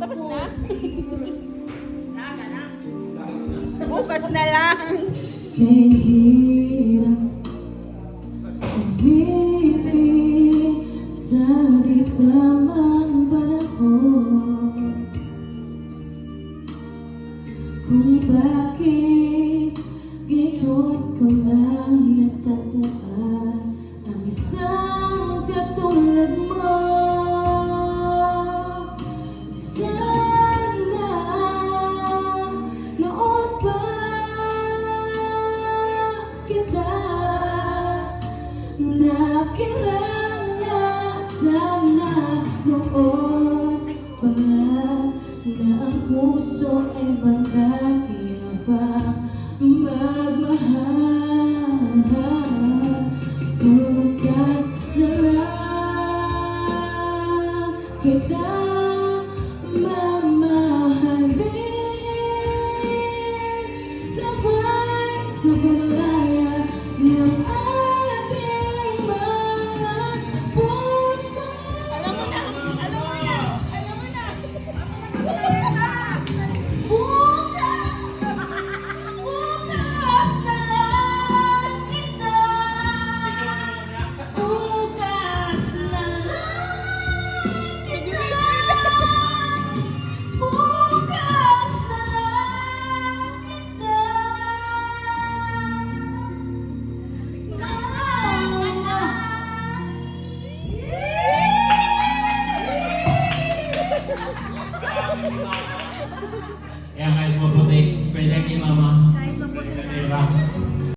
Tapos na? Naga. Bukas na lang. Kahirap Umibig sa di Kung ba nakilala sana noon. Pa nga puso ay maraya pa magmahal bukas na lang kita mamahalin. Sabay sabay Eh, kahit maputi, pwede kay mama. Kahit maputi. Diba?